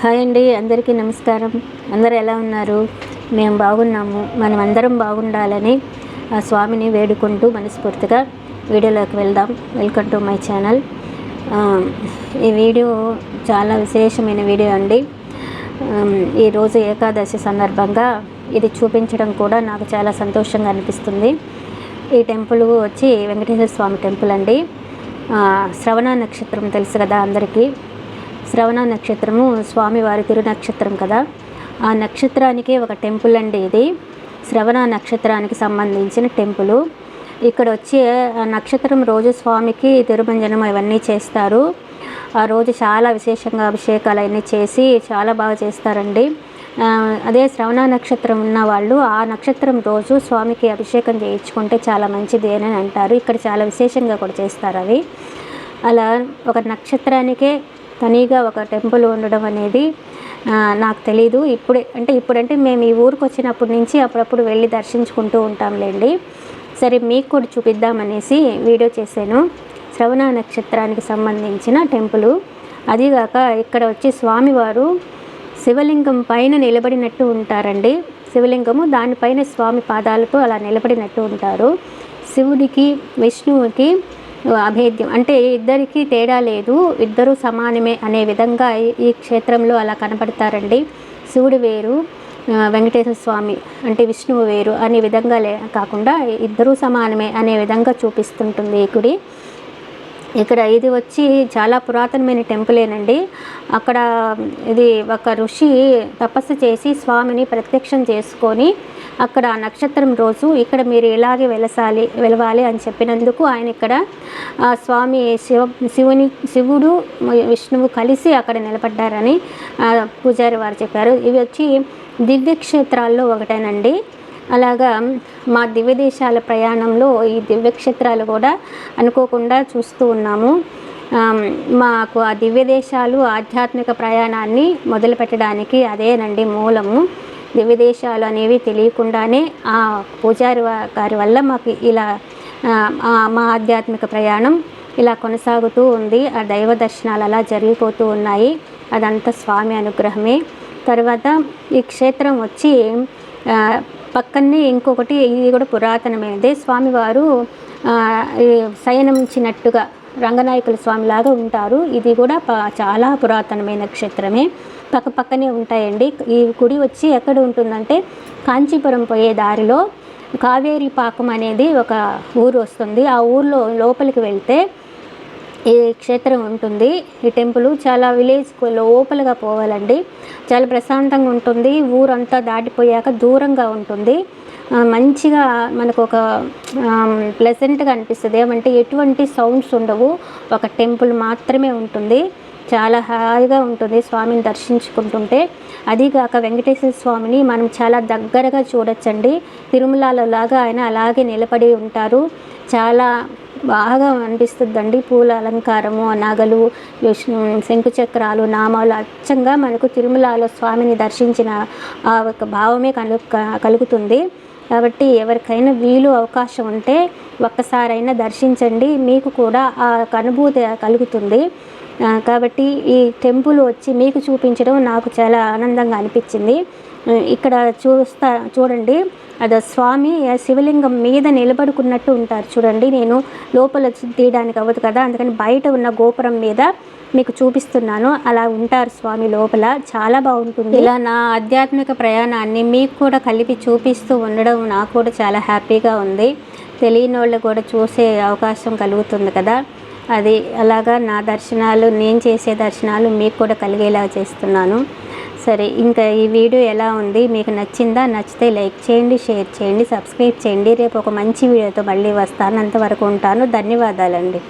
Hi అండి అందరికీ నమస్కారం. అందరు ఎలా ఉన్నారు? మేము బాగున్నాము. మనం అందరం బాగుండాలని ఆ స్వామిని వేడుకుంటూ మనస్ఫూర్తిగా వీడియోలోకి వెళ్దాం. Welcome to my channel. ఈ వీడియో చాలా విశేషమైన వీడియో అండి. ఈరోజు ఏకాదశి సందర్భంగా ఇది చూపించడం కూడా నాకు చాలా సంతోషంగా అనిపిస్తుంది. ఈ టెంపుల్ వచ్చి వెంకటేశ్వర స్వామి టెంపుల్ అండి. శ్రవణ నక్షత్రం తెలుసు కదా అందరికీ. శ్రవణ నక్షత్రము స్వామివారి తిరునక్షత్రం కదా. ఆ నక్షత్రానికి ఒక టెంపుల్ అండి ఇది. శ్రవణ నక్షత్రానికి సంబంధించిన టెంపుల్. ఇక్కడ వచ్చి నక్షత్రం రోజు స్వామికి తిరుమంజనం ఇవన్నీ చేస్తారు. ఆ రోజు చాలా విశేషంగా అభిషేకాలు అవన్నీ చేసి చాలా బాగా చేస్తారండి. అదే శ్రవణ నక్షత్రం ఉన్న వాళ్ళు ఆ నక్షత్రం రోజు స్వామికి అభిషేకం చేయించుకుంటే చాలా మంచిది అని అంటారు. ఇక్కడ చాలా విశేషంగా కూడా చేస్తారు అవి. అలా ఒక నక్షత్రానికే తనీగా ఒక టెంపుల్ ఉండడం అనేది నాకు తెలీదు. ఇప్పుడే అంటే ఇప్పుడంటే మేము ఈ ఊరికి వచ్చినప్పటి నుంచి అప్పుడప్పుడు వెళ్ళి దర్శించుకుంటూ ఉంటాంలేండి. సరే మీకు కూడా చూపిద్దామనేసి వీడియో చేశాను. శ్రవణ నక్షత్రానికి సంబంధించిన టెంపుల్. అదిగాక ఇక్కడ వచ్చి స్వామివారు శివలింగం పైన నిలబడినట్టు ఉంటారండి. శివలింగము దానిపైన స్వామి పాదాలతో అలా నిలబడినట్టు ఉంటారు. శివుడికి విష్ణువుకి అభేద్యం. అంటే ఇద్దరికి తేడా లేదు. ఇద్దరు సమానమే అనే విధంగా ఈ- ఈ క్షేత్రంలో అలా కనపడతారండి. శివుడు వేరు వెంకటేశ్వర స్వామి అంటే విష్ణువు వేరు అనే విధంగా లే కాకుండా ఇద్దరూ సమానమే అనే విధంగా చూపిస్తుంటుంది ఈ గుడి. ఇక్కడ ఇది వచ్చి చాలా పురాతనమైన టెంపులేనండి అక్కడ ఇది ఒక ఋషి తపస్సు చేసి స్వామిని ప్రత్యక్షం చేసుకొని అక్కడ నక్షత్రం రోజు ఇక్కడ మీరు ఇలాగే వెలసాలి వెలవాలి అని చెప్పినందుకు ఆయన ఇక్కడ స్వామి శివ శివుని శివుడు విష్ణువు కలిసి అక్కడ నిలబడ్డారని పూజారి వారు చెప్పారు. ఇవి వచ్చి దివ్యక్షేత్రాల్లో ఒకటేనండి. అలాగా మా దివ్య దేశాల ప్రయాణంలో ఈ దివ్యక్షేత్రాలు కూడా అనుకోకుండా చూస్తూ ఉన్నాము. మాకు ఆ దివ్య దేశాలు ఆధ్యాత్మిక ప్రయాణాన్ని మొదలు పెట్టడానికి అదేనండి మూలము. దివ్య దేశాలు అనేవి తెలియకుండానే ఆ పూజారి గారి వల్ల మాకు ఇలా మా ఆధ్యాత్మిక ప్రయాణం ఇలా కొనసాగుతూ ఉంది. ఆ దైవ దర్శనాలు అలా జరిగిపోతూ ఉన్నాయి. అదంతా స్వామి అనుగ్రహమే. తర్వాత ఈ క్షేత్రం వచ్చి పక్కనే ఇంకొకటి ఇది కూడా పురాతనమైనదే. స్వామివారు ఈ శయనించినట్టుగా రంగనాయకుల స్వామిలాగా ఉంటారు. ఇది కూడా ప- చాలా పురాతనమైన క్షేత్రమే. పక్క పక్కనే ఉంటాయండి. ఈ గుడి వచ్చి ఎక్కడ ఉంటుందంటే కాంచీపురం పోయే దారిలో కావేరి పాకం అనేది ఒక ఊరు వస్తుంది. ఆ ఊర్లో లోపలికి వెళ్తే ఈ క్షేత్రం ఉంటుంది. ఈ టెంపుల్ చాలా విలేజ్ లోపలగా పోవాలండి. చాలా ప్రశాంతంగా ఉంటుంది. ఊరంతా దాటిపోయాక దూరంగా ఉంటుంది. మంచిగా మనకు ఒక ప్లెజెంట్గా అనిపిస్తుంది. ఏమంటే ఎటువంటి సౌండ్స్ ఉండవు. ఒక టెంపుల్ మాత్రమే ఉంటుంది. చాలా హాయిగా ఉంటుంది స్వామిని దర్శించుకుంటుంటే. అదిగాక వెంకటేశ్వర స్వామిని మనం చాలా దగ్గరగా చూడొచ్చండి. తిరుమలలో లాగా ఆయన అలాగే నిలబడి ఉంటారు. చాలా బాగా అనిపిస్తుందండి. పూల అలంకారము నగలు విష్ణు శంకు చక్రాలు నామాలు అచ్చంగా మనకు తిరుమలలో స్వామిని దర్శించిన ఆ ఒక భావమే కలు కలుగుతుంది. కాబట్టి ఎవరికైనా వీలు అవకాశం ఉంటే ఒక్కసారైనా దర్శించండి. మీకు కూడా ఆ అనుభూతి కలుగుతుంది. కాబట్టి ఈ టెంపుల్ వచ్చి మీకు చూపించడం నాకు చాలా ఆనందంగా అనిపించింది. ఇక్కడ చూస్తా చూడండి. అది స్వామి శివలింగం మీద నిలబడుకున్నట్టు ఉంటారు చూడండి. నేను లోపల తీయడానికి అవ్వదు కదా. అందుకని బయట ఉన్న గోపురం మీద మీకు చూపిస్తున్నాను. అలా ఉంటారు స్వామి లోపల. చాలా బాగుంటుంది. ఇలా నా ఆధ్యాత్మిక ప్రయాణాన్ని మీకు కూడా కలిపి చూపిస్తూ ఉండడం నాకు కూడా చాలా హ్యాపీగా ఉంది. తెలియని వాళ్ళు కూడా చూసే అవకాశం కలుగుతుంది కదా. అది అలాగా నా దర్శనాలు నేను చేసే దర్శనాలు మీకు కూడా కలిగేలా చేస్తున్నాను. సరే ఇంకా ఈ వీడియో ఎలా ఉంది? మీకు నచ్చిందా? నచ్చితే లైక్ చేయండి షేర్ చేయండి సబ్స్క్రైబ్ చేయండి. రేపు ఒక మంచి వీడియోతో మళ్ళీ వస్తాను. అంతవరకు ఉంటాను. ధన్యవాదాలండి.